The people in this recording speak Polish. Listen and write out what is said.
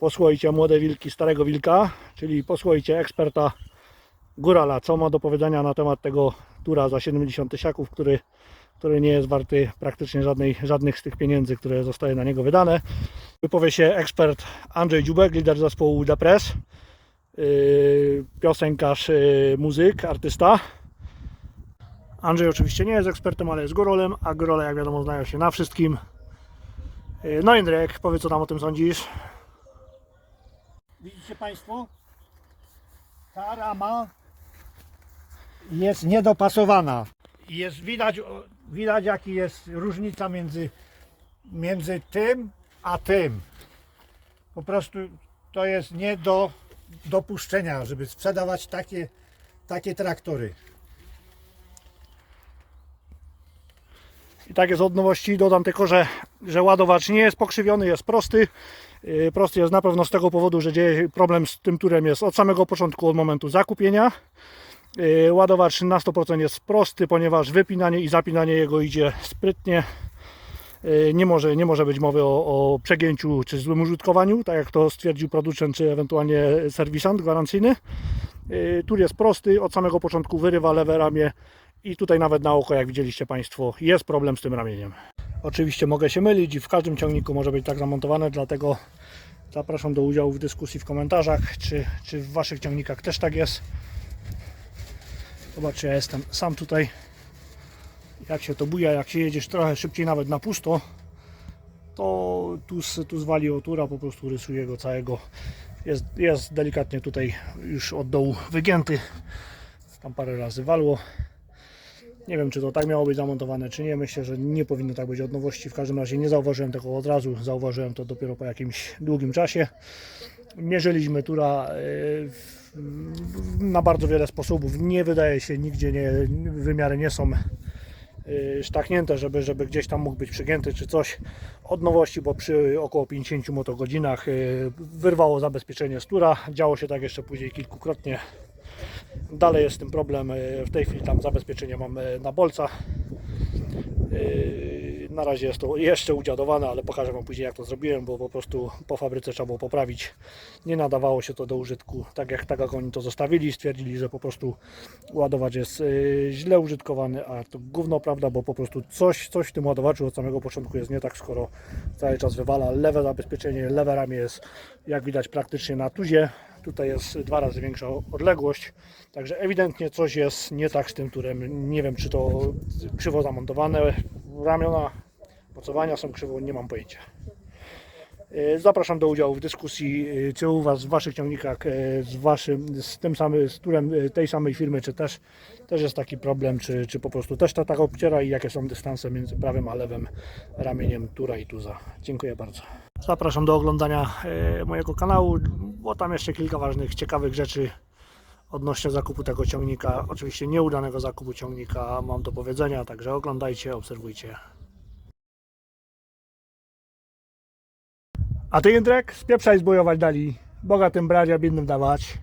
posłuchajcie młode wilki starego wilka, czyli posłuchajcie eksperta Górala, co ma do powiedzenia na temat tego tura za 70 tysiaków, który, który nie jest warty praktycznie żadnej, żadnych z tych pieniędzy, które zostaje na niego wydane. Wypowie się ekspert Andrzej Dziubek, lider zespołu Depres, yy, piosenkarz, yy, muzyk, artysta. Andrzej oczywiście nie jest ekspertem, ale jest górolem, a górole jak wiadomo znają się na wszystkim. Yy, No Jędrek, powiedz co tam o tym sądzisz? Widzicie Państwo? Ta rama jest niedopasowana. Jest widać, widać jaki jest różnica między, między tym a tym. Po prostu to jest nie do dopuszczenia, żeby sprzedawać takie, takie traktory. I tak jest od nowości. Dodam tylko, że, że ładowacz nie jest pokrzywiony, jest prosty. Yy, Prosty jest na pewno z tego powodu, że dzieje problem z tym turem jest od samego początku, od momentu zakupienia. Yy, Ładowacz na 100% jest prosty, ponieważ wypinanie i zapinanie jego idzie sprytnie. Yy, Nie może, nie może być mowy o, o przegięciu czy złym użytkowaniu, tak jak to stwierdził producent czy ewentualnie serwisant gwarancyjny. Tur jest prosty, od samego początku wyrywa lewe ramię i tutaj nawet na oko, jak widzieliście Państwo, jest problem z tym ramieniem. Oczywiście mogę się mylić i w każdym ciągniku może być tak zamontowane, dlatego zapraszam do udziału w dyskusji w komentarzach, czy, czy w Waszych ciągnikach też tak jest. Zobaczcie, ja jestem sam tutaj. Jak się to buja, jak się jedziesz trochę szybciej nawet na pusto, to tu, tu zwali otura, po prostu rysuje go całego. Jest, jest delikatnie tutaj już od dołu wygięty. Tam parę razy walło. Nie wiem, czy to tak miało być zamontowane, czy nie. Myślę, że nie powinno tak być od nowości. W każdym razie nie zauważyłem tego od razu. Zauważyłem to dopiero po jakimś długim czasie. Mierzyliśmy tura e, na bardzo wiele sposobów. Nie wydaje się, nigdzie nie, wymiary nie są e, sztachnięte, żeby, żeby gdzieś tam mógł być przygięty czy coś od nowości, bo przy około 50 motogodzinach e, wyrwało zabezpieczenie z tura. Działo się tak jeszcze później kilkukrotnie. Dalej jest z tym problem. e, W tej chwili tam zabezpieczenie mam e, na bolca. Yy, Na razie jest to jeszcze udziadowane, ale pokażę Wam później jak to zrobiłem, bo po prostu po fabryce trzeba było poprawić. Nie nadawało się to do użytku tak jak, tak jak oni to zostawili. Stwierdzili, że po prostu ładowacz jest źle użytkowany, a to gówno prawda, bo po prostu coś, coś w tym ładowaczu od samego początku jest nie tak, skoro cały czas wywala. Lewe zabezpieczenie, lewe ramię jest jak widać praktycznie na tuzie. Tutaj jest dwa razy większa odległość, także ewidentnie coś jest nie tak z tym turem. Nie wiem, czy to krzywo zamontowane ramiona, mocowania są krzywo, nie mam pojęcia. E, Zapraszam do udziału w dyskusji, e, czy u Was w Waszych ciągnikach e, z Waszym, z tym samym, z turem tej samej firmy, czy też, też jest taki problem, czy, czy po prostu też ta tak obciera i jakie są dystanse między prawym a lewym ramieniem tura i tuza. Dziękuję bardzo. Zapraszam do oglądania mojego kanału, bo tam jeszcze kilka ważnych, ciekawych rzeczy odnośnie zakupu tego ciągnika. Oczywiście nieudanego zakupu ciągnika mam do powiedzenia, także oglądajcie, obserwujcie. A ty Jędrek, spieprzaj zbojować dali. Bogatym brać, a biednym dawać.